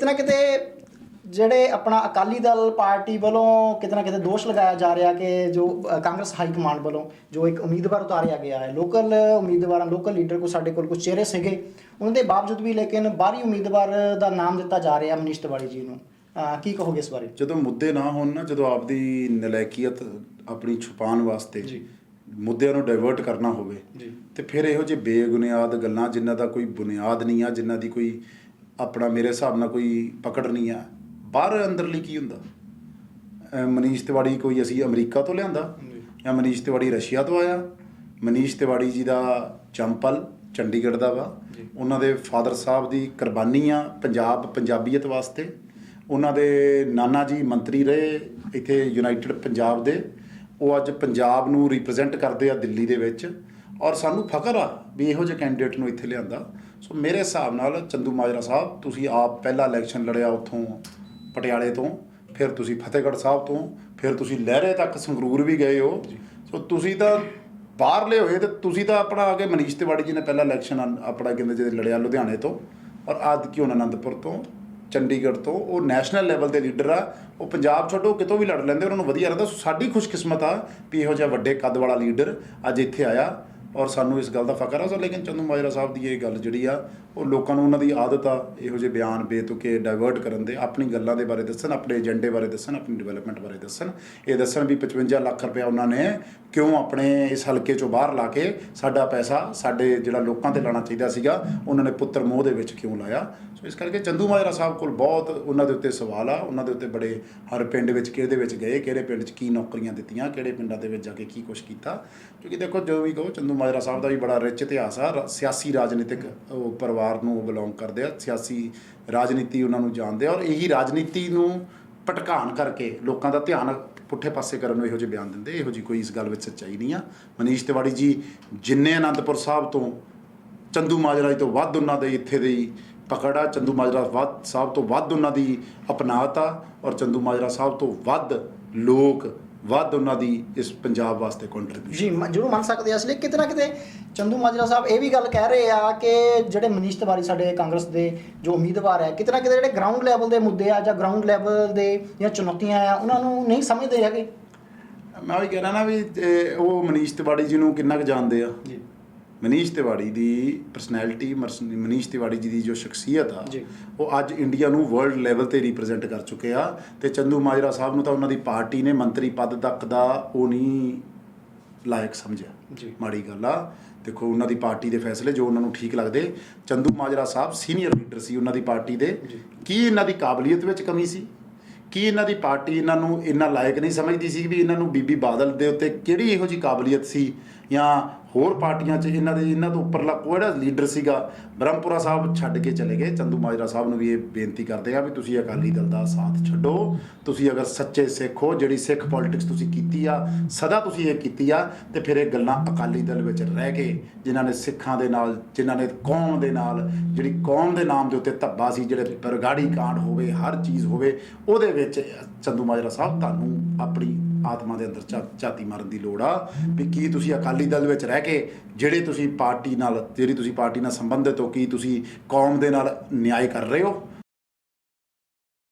ਕਿਤੇ ਨਾ ਕਿਤੇ ਜਿਹੜੇ ਆਪਣਾ ਅਕਾਲੀ ਦਲ ਪਾਰਟੀ ਵੱਲੋਂ ਕਿਤੇ ਨਾ ਕਿਤੇ ਦੋਸ਼ ਲਗਾਇਆ ਜਾ ਰਿਹਾ ਕਿ ਜੋ ਕਾਂਗਰਸ ਹਾਈ ਕਮਾਂਡ ਵੱਲੋਂ ਜੋ ਇੱਕ ਉਮੀਦਵਾਰ ਉਤਾਰਿਆ ਗਿਆ ਹੈ ਲੋਕਲ ਉਮੀਦਵਾਰਾਂ ਲੋਕਲ ਲੀਡਰ ਕੋ ਸਾਡੇ ਕੋਲ ਕੁਝ ਚਿਹਰੇ ਸੀਗੇ ਉਹਨਾਂ ਦੇ ਬਾਵਜੂਦ ਵੀ ਲੇਕਿਨ ਬਾਹਰੀ ਉਮੀਦਵਾਰ ਦਾ ਨਾਮ ਦਿੱਤਾ ਜਾ ਰਿਹਾ ਮਨੀਸ਼ ਤਿਵਾੜੀ ਜੀ ਨੂੰ ਕੀ ਕਹੋਗੇ ਇਸ ਬਾਰੇ ਜਦੋਂ ਮੁੱਦੇ ਨਾ ਹੋਣ ਨਾ ਜਦੋਂ ਆਪਦੀ ਨਲਾਇਕੀਅਤ ਆਪਣੀ ਛੁਪਾਉਣ ਵਾਸਤੇ ਜੀ। ਮੁੱਦਿਆਂ ਨੂੰ ਡਾਇਵਰਟ ਕਰਨਾ ਹੋਵੇ। ਤੇ ਫਿਰ ਇਹੋ ਜਿਹੇ ਬੇਬੁਨਿਆਦ ਗੱਲਾਂ ਜਿਨ੍ਹਾਂ ਦਾ ਕੋਈ ਬੁਨਿਆਦ ਨਹੀਂ ਆ ਜਿਨ੍ਹਾਂ ਦੀ ਕੋਈ ਆਪਣਾ ਮੇਰੇ ਹਿਸਾਬ ਨਾਲ ਕੋਈ ਪਕੜ ਨਹੀਂ ਆ। ਬਾਹਰ ਅੰਦਰਲੀ ਕੀ ਹੁੰਦਾ? ਮਨੀਸ਼ ਤਿਵਾੜੀ ਕੋਈ ਅਸੀਂ ਅਮਰੀਕਾ ਤੋਂ ਲਿਆਂਦਾ ਜੀ। ਮਨੀਸ਼ ਤਿਵਾੜੀ ਰਸ਼ੀਆ ਤੋਂ ਆਇਆ? ਮਨੀਸ਼ ਤਿਵਾੜੀ ਜੀ ਦਾ ਚੰਪਲ ਚੰਡੀਗੜ੍ਹ ਦਾ ਵਾ। ਉਹਨਾਂ ਦੇ ਫਾਦਰ ਸਾਹਿਬ ਦੀ ਕੁਰਬਾਨੀ ਆ ਪੰਜਾਬ ਪੰਜਾਬੀਅਤ ਵਾਸਤੇ। ਉਹਨਾਂ ਦੇ ਨਾਨਾ ਜੀ ਮੰਤਰੀ ਰਹੇ ਇੱਥੇ ਯੂਨਾਈਟਿਡ ਪੰਜਾਬ ਦੇ। ਉਹ ਅੱਜ ਪੰਜਾਬ ਨੂੰ ਰਿਪਰੈਜ਼ੈਂਟ ਕਰਦੇ ਆ ਦਿੱਲੀ ਦੇ ਵਿੱਚ। ਔਰ ਸਾਨੂੰ ਫਖਰ ਆ ਵੀ ਇਹੋ ਜਿਹੇ ਕੈਂਡੀਡੇਟ ਨੂੰ ਇੱਥੇ ਲਿਆਂਦਾ। ਸੋ ਮੇਰੇ ਹਿਸਾਬ ਨਾਲ ਚੰਦੂ ਮਾਜਰਾ ਸਾਹਿਬ ਤੁਸੀਂ ਆਪ ਪਹਿਲਾ ਇਲੈਕਸ਼ਨ ਲੜਿਆ ਉੱਥੋਂ ਪਟਿਆਲੇ ਤੋਂ ਫਿਰ ਤੁਸੀਂ ਫਤਿਹਗੜ੍ਹ ਸਾਹਿਬ ਤੋਂ ਫਿਰ ਤੁਸੀਂ ਲਹਿਰੇ ਤੱਕ ਸੰਗਰੂਰ ਵੀ ਗਏ ਹੋ। ਸੋ ਤੁਸੀਂ ਤਾਂ ਬਾਹਰਲੇ ਹੋਏ ਤੇ ਤੁਸੀਂ ਤਾਂ ਆਪਣਾ ਅੱਗੇ ਮਨੀਸ਼ ਤਿਵਾੜੀ ਜੀ ਨੇ ਪਹਿਲਾ ਇਲੈਕਸ਼ਨ ਆਪਣਾ ਕਹਿੰਦੇ ਜਿਹਦੇ ਲੜਿਆ ਲੁਧਿਆਣੇ ਤੋਂ। ਔਰ ਆਦ ਕੀ ਹੁਣ ਅਨੰਦਪੁਰ ਤੋਂ ਚੰਡੀਗੜ੍ਹ ਤੋਂ ਉਹ ਨੈਸ਼ਨਲ ਲੈਵਲ ਦੇ ਲੀਡਰ ਆ। ਉਹ ਪੰਜਾਬ ਛੱਡੋ ਕਿਤੋਂ ਵੀ ਲੜ ਲੈਂਦੇ ਉਹਨਾਂ ਨੂੰ ਵਧੀਆ ਰਹਿੰਦਾ ਸਾਡੀ ਖੁਸ਼ਕਿਸਮਤ ਆ ਵੀ ਇਹੋ ਜਿਹਾ ਵੱਡੇ ਕੱਦ ਵਾਲਾ ਲੀਡਰ ਅੱਜ ਇੱਥੇ ਆਇਆ। ਔਰ ਸਾਨੂੰ ਇਸ ਗੱਲ ਦਾ ਫਕਰ ਆ, ਸੋ ਲੇਕਿਨ ਚੰਦੂ ਮਾਜਰਾ ਸਾਹਿਬ ਦੀ ਇਹ ਗੱਲ ਜਿਹੜੀ ਆ, ਉਹ ਲੋਕਾਂ ਨੂੰ ਉਹਨਾਂ ਦੀ ਆਦਤ ਆ, ਇਹੋ ਜਿਹੇ ਬਿਆਨ ਬੇਤੁਕੇ ਡਾਇਵਰਟ ਕਰਨ ਦੇ, ਆਪਣੀ ਗੱਲਾਂ ਦੇ ਬਾਰੇ ਦੱਸਣ, ਆਪਣੇ ਏਜੰਡੇ ਬਾਰੇ ਦੱਸਣ, ਆਪਣੀ ਡਿਵੈਲਪਮੈਂਟ ਬਾਰੇ ਦੱਸਣ। ਇਹ ਦੱਸਣ ਵੀ 55 ਲੱਖ ਰੁਪਏ ਉਹਨਾਂ ਨੇ ਕਿਉਂ ਆਪਣੇ ਇਸ ਹਲਕੇ ਚੋਂ ਬਾਹਰ ਲਾ ਕੇ ਸਾਡਾ ਪੈਸਾ ਸਾਡੇ ਜਿਹੜਾ ਲੋਕਾਂ ਤੇ ਲਾਣਾ ਚਾਹੀਦਾ ਸੀਗਾ, ਉਹਨਾਂ ਨੇ ਪੁੱਤਰ ਮੋਹ ਦੇ ਵਿੱਚ ਕਿਉਂ ਲਾਇਆ? ਸੋ ਇਸ ਕਰਕੇ ਚੰਦੂ ਮਾਜਰਾ ਸਾਹਿਬ ਕੋਲ ਬਹੁਤ ਉਹਨਾਂ ਦੇ ਉੱਤੇ ਸਵਾਲ ਆ, ਉਹਨਾਂ ਦੇ ਉੱਤੇ ਬੜੇ ਹਰ ਪਿੰਡ ਵਿੱਚ ਕਿਹਦੇ ਵਿੱਚ ਗਏ, ਕਿਹੜੇ ਪਿੰਡ 'ਚ ਕੀ ਨੌਕਰੀਆਂ ਦਿੱਤੀਆਂ, ਕਿਹੜੇ ਪਿੰਡਾਂ ਦੇ ਵਿੱਚ ਜਾ ਕੇ ਕੀ ਕੁਛ ਕੀਤਾ। ਕਿਉਂਕਿ ਦੇਖੋ, ਜੋ ਵੀ ਕਹੋ, ਚੰਦੂ ਮਾਜਰਾ ਸਾਹਿਬ ਦਾ ਵੀ ਬੜਾ ਰਿਚ ਇਤਿਹਾਸ ਆ, ਰ- ਸਿਆਸੀ ਰਾਜਨੀਤਿਕ ਪਰਿਵਾਰ ਨੂੰ ਬਿਲੋਂਗ ਕਰਦੇ ਆ, ਸਿਆਸੀ ਰਾਜਨੀਤੀ ਉਹਨਾਂ ਨੂੰ ਜਾਣਦੇ ਆ ਔਰ ਇਹੀ ਰਾਜਨੀਤੀ ਨੂੰ ਭਟਕਾਣ ਕਰਕੇ ਲੋਕਾਂ ਦਾ ਧਿਆਨ ਪੁੱਠੇ ਪਾਸੇ ਕਰਨ ਨੂੰ ਇਹੋ ਜਿਹੇ ਬਿਆਨ ਦਿੰਦੇ। ਇਹੋ ਜੀ ਕੋਈ ਇਸ ਗੱਲ ਵਿੱਚ ਸੱਚਾਈ ਨਹੀਂ ਆ। ਮਨੀਸ਼ ਤਿਵਾੜੀ ਜੀ ਜਿੰਨੇ ਅਨੰਦਪੁਰ ਸਾਹਿਬ ਤੋਂ, ਚੰਦੂ ਮਾਜਰਾ ਜੀ ਤੋਂ ਵੱਧ ਉਹਨਾਂ ਦੇ ਇੱਥੇ ਦੀ ਪਕੜ ਆ ਚੰਦੂ ਮਾਜਰਾ ਵੱਧ ਸਾਹਿਬ ਤੋਂ ਵੱਧ ਉਹਨਾਂ ਦੀ ਅਪਣਾਤ ਆ ਔਰ ਚੰਦੂ ਮਾਜਰਾ ਸਾਹਿਬ ਤੋਂ ਵੱਧ ਲੋਕ ਵੱਧ ਉਹਨਾਂ ਦੀ ਇਸ ਪੰਜਾਬ ਵਾਸਤੇ ਕੰਟਰੀਬਿਊਸ਼ਨ ਜੀ ਮ- ਜ਼ਰੂਰ ਮੰਨ ਸਕਦੇ ਆ ਇਸ ਲਈ ਕਿਤੇ ਨਾ ਕਿਤੇ ਚੰਦੂ ਮਾਜਰਾ ਸਾਹਿਬ ਇਹ ਵੀ ਗੱਲ ਕਹਿ ਰਹੇ ਆ ਕਿ ਜਿਹੜੇ ਮਨੀਸ਼ ਤਿਵਾੜੀ ਸਾਡੇ ਕਾਂਗਰਸ ਦੇ ਜੋ ਉਮੀਦਵਾਰ ਹੈ ਕਿਤੇ ਨਾ ਕਿਤੇ ਜਿਹੜੇ ਗਰਾਊਂਡ ਲੈਵਲ ਦੇ ਮੁੱਦੇ ਆ ਜਾਂ ਗਰਾਊਂਡ ਲੈਵਲ ਦੇ ਜਾਂ ਚੁਣੌਤੀਆਂ ਆ ਉਹਨਾਂ ਨੂੰ ਨਹੀਂ ਸਮਝਦੇ ਹੈਗੇ। ਮੈਂ ਵੀ ਕਹਿ ਰਿਹਾ ਨਾ ਵੀ ਉਹ ਮਨੀਸ਼ ਤਿਵਾੜੀ ਜੀ ਨੂੰ ਕਿੰਨਾ ਕੁ ਜਾਣਦੇ ਆ। ਜੀ। ਮਨੀਸ਼ ਤਿਵਾੜੀ ਦੀ ਪਰਸਨੈਲਿਟੀ ਮਨੀਸ਼ ਤਿਵਾੜੀ ਜੀ ਦੀ ਜੋ ਸ਼ਖਸੀਅਤ ਆ। ਉਹ ਅੱਜ ਇੰਡੀਆ ਨੂੰ ਵਰਲਡ ਲੈਵਲ ਤੇ ਰਿਪਰੈਜ਼ੈਂਟ ਕਰ ਚੁੱਕੇ ਆ ਤੇ ਚੰਦੂ ਮਾਜਰਾ ਸਾਹਿਬ ਨੂੰ ਤਾਂ ਉਹਨਾਂ ਦੀ ਪਾਰਟੀ ਨੇ ਮੰਤਰੀ ਪਦ ਤੱਕ ਦਾ ਉਹ ਨਹੀਂ ਲਾਇਕ ਸਮਝਿਆ ਜੀ। ਮਾੜੀ ਗੱਲ ਆ ਦੇਖੋ ਉਹਨਾਂ ਦੀ ਪਾਰਟੀ ਦੇ ਫੈਸਲੇ ਜੋ ਉਹਨਾਂ ਨੂੰ ਠੀਕ ਲੱਗਦੇ ਚੰਦੂ ਮਾਜਰਾ ਸਾਹਿਬ ਸੀਨੀਅਰ ਲੀਡਰ ਸੀ ਉਹਨਾਂ ਦੀ ਪਾਰਟੀ ਦੇ। ਕੀ ਇਹਨਾਂ ਦੀ ਕਾਬਲੀਅਤ ਵਿੱਚ ਕਮੀ ਸੀ ਕੀ ਇਹਨਾਂ ਦੀ ਪਾਰਟੀ ਇਹਨਾਂ ਨੂੰ ਇੰਨਾ ਲਾਇਕ ਨਹੀਂ ਸਮਝਦੀ ਸੀ ਵੀ ਇਹਨਾਂ ਨੂੰ ਬੀਬੀ ਬਾਦਲ ਦੇ ਉੱਤੇ ਕਿਹੜੀ ਇਹੋ ਜੀ ਕਾਬਲੀਅਤ ਸੀ ਜਾਂ ਹੋਰ ਪਾਰਟੀਆਂ 'ਚ ਇਹਨਾਂ ਦੇ, ਇਹਨਾਂ ਤੋਂ ਉੱਪਰਲਾ ਕੋਈ ਜਿਹੜਾ ਲੀਡਰ ਸੀਗਾ? ਬ੍ਰਹਮਪੁਰਾ ਸਾਹਿਬ ਛੱਡ ਕੇ ਚਲੇ ਗਏ। ਚੰਦੂ ਮਾਜਰਾ ਸਾਹਿਬ ਨੂੰ ਵੀ ਇਹ ਬੇਨਤੀ ਕਰਦੇ ਆ ਵੀ ਤੁਸੀਂ ਅਕਾਲੀ ਦਲ ਦਾ ਸਾਥ ਛੱਡੋ। ਤੁਸੀਂ ਅਗਰ ਸੱਚੇ ਸਿੱਖ ਹੋ, ਜਿਹੜੀ ਸਿੱਖ ਪੋਲਿਟਿਕਸ ਤੁਸੀਂ ਕੀਤੀ ਆ, ਸਦਾ ਤੁਸੀਂ ਇਹ ਕੀਤੀ ਆ, ਤੇ ਫਿਰ ਇਹ ਗੱਲਾਂ ਅਕਾਲੀ ਦਲ ਵਿੱਚ ਰਹਿ ਕੇ, ਜਿਨ੍ਹਾਂ ਨੇ ਸਿੱਖਾਂ ਦੇ ਨਾਲ, ਜਿਨ੍ਹਾਂ ਨੇ ਕੌਮ ਦੇ ਨਾਲ, ਜਿਹੜੀ ਕੌਮ ਦੇ ਨਾਮ ਦੇ ਉੱਤੇ ਧੱਬਾ ਸੀ, ਜਿਹੜੇ ਬਰਗਾੜੀ ਕਾਂਡ ਹੋਵੇ, ਹਰ ਚੀਜ਼ ਹੋਵੇ, ਉਹਦੇ ਵਿੱਚ ਚੰਦੂ ਮਾਜਰਾ ਸਾਹਿਬ ਤੁਹਾਨੂੰ ਆਪਣੀ ਆਤਮਾ ਦੇ ਅੰਦਰ ਝਾ- ਝਾਤੀ ਮਾਰਨ ਦੀ ਲੋੜ ਆ। ਵੀ ਕੀ ਤੁਸੀਂ ਅਕਾਲੀ ਦਲ ਵਿੱਚ ਰਹਿ ਕੇ ਜਿਹੜੇ ਤੁਸੀਂ ਪਾਰਟੀ ਨਾਲ, ਜਿਹੜੀ ਤੁਸੀਂ ਪਾਰਟੀ ਨਾਲ ਸੰਬੰਧਿਤ ਹੋ, ਕੀ ਤੁਸੀਂ ਕੌਮ ਦੇ ਨਾਲ ਨਿਆਂ ਕਰ ਰਹੇ ਹੋ?